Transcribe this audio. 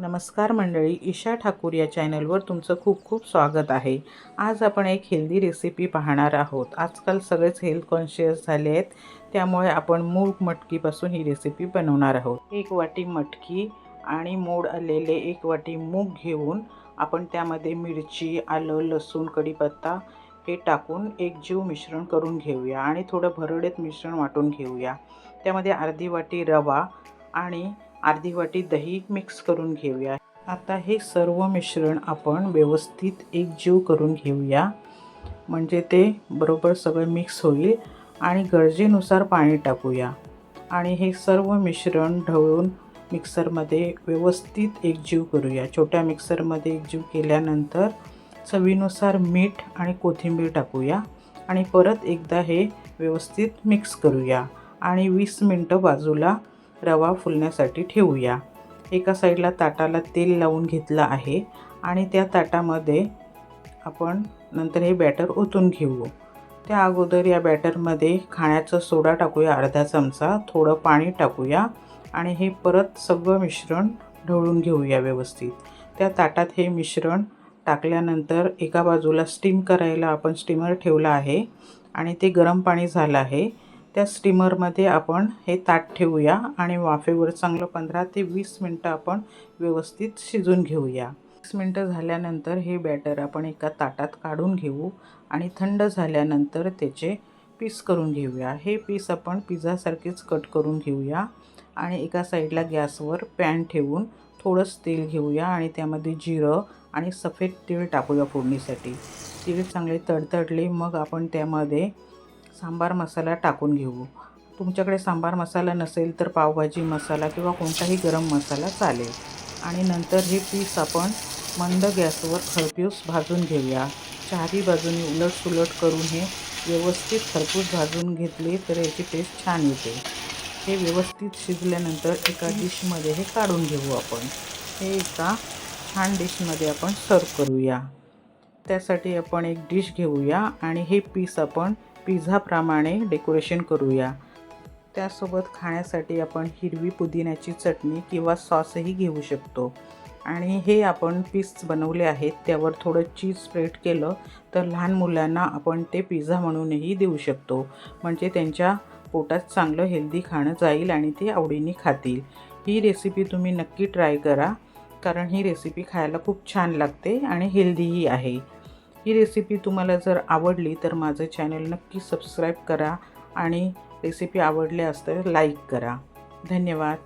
नमस्कार मंडळी ईशा ठाकूर या चॅनलवर तुमचं खूप खूप स्वागत आहे. आज आपण एक हेल्दी रेसिपी पाहणार आहोत. आजकाल सगळेच हेल्थ कॉन्शियस झाले आहेत त्यामुळे आपण मूग मटकीपासून ही रेसिपी बनवणार आहोत. एक वाटी मटकी आणि मोड आलेले एक वाटी मूग घेऊन आपण त्यामध्ये मिरची आलं लसूण कढीपत्ता हे टाकून एक जीव मिश्रण करून घेऊया आणि थोडं भरडेत मिश्रण वाटून घेऊया. त्यामध्ये अर्धी वाटी रवा आणि अर्धी वाटी दही मिक्स करून घेऊया. आता हे सर्व मिश्रण आपण व्यवस्थित एकजीव करून घेऊया. म्हणजे ते बरोबर सगळं मिक्स होईल आणि गरजेनुसार पाणी टाकूया. आणि हे सर्व मिश्रण ढवळून मिक्सरमध्ये व्यवस्थित एकजीव करूया. छोट्या मिक्सरमध्ये एकजीव केल्यानंतर चवीनुसार मीठ आणि कोथिंबीर टाकूया. आणि परत एकदा हे व्यवस्थित मिक्स करूया. आणि वीस मिनटं बाजूला रवा फुलण्यासाठी ठेवूया. एका साईडला ताटाला तेल लावून घेतलं आहे आणि त्या ताटामध्ये आपण नंतर हे बॅटर ओतून घेऊ. त्या अगोदर या बॅटरमध्ये खाण्याचा सोडा टाकूया अर्धा चमचा थोडं पाणी टाकूया आणि हे परत सगळं मिश्रण ढवळून घेऊया व्यवस्थित. त्या ताटात हे मिश्रण टाकल्यानंतर एका बाजूला स्टीम करायला आपण स्टीमर ठेवला आहे आणि ते गरम पाणी झालं आहे. त्या स्टीमरमध्ये आपण हे ताट ठेवूया आणि वाफेवर चांगलं पंधरा ते वीस मिनटं आपण व्यवस्थित शिजून घेऊया. वीस मिनटं झाल्यानंतर हे बॅटर आपण एका ताटात काढून घेऊ आणि थंड झाल्यानंतर त्याचे पीस करून घेऊया. हे पीस आपण पिझ्झासारखेच कट करून घेऊया आणि एका साईडला गॅसवर पॅन ठेवून थोडंच तेल घेऊया आणि त्यामध्ये जिरं आणि सफेद तीळ टाकूया फोडणीसाठी. तीळ चांगले तडतडले मग आपण त्यामध्ये सांबार मसाला टाकून घेऊ. तुमच्याकडे सांबार मसाला नसेल तर पावभाजी मसाला किंवा कोणताही गरम मसाला चालेल. आणि नंतर हे पीस आपण मंद गॅसवर खरपूस भाजून घेऊया. चारही बाजूने उलट सुलट करून हे व्यवस्थित खरपूस भाजून घेतले तर याची टेस्ट छान येते. हे व्यवस्थित शिजल्यानंतर एका डिशमध्ये हे काढून घेऊ आपण. हे एका छान डिशमध्ये आपण सर्व करूया. त्यासाठी आपण एक डिश घेऊया आणि हे पीस आपण पिझ्झाप्रमाणे डेकोरेशन करूया. त्यासोबत खाण्यासाठी आपण हिरवी पुदिन्याची चटणी किंवा सॉसही घेऊ शकतो. आणि हे आपण पीस बनवले आहेत त्यावर थोडं चीज स्प्रेड केलं तर लहान मुलांना आपण ते पिझ्झा म्हणूनही देऊ शकतो. म्हणजे त्यांच्या पोटात चांगलं हेल्दी खाणं जाईल आणि ते आवडीने खातील. ही रेसिपी तुम्ही नक्की ट्राय करा कारण ही रेसिपी खायला खूप छान लागते आणि हेल्दीही आहे. ही रेसिपी तुम्हाला जर आवडली तर माझं चॅनल नक्की सबस्क्राईब करा आणि रेसिपी आवडल्यास तर लाईक करा. धन्यवाद.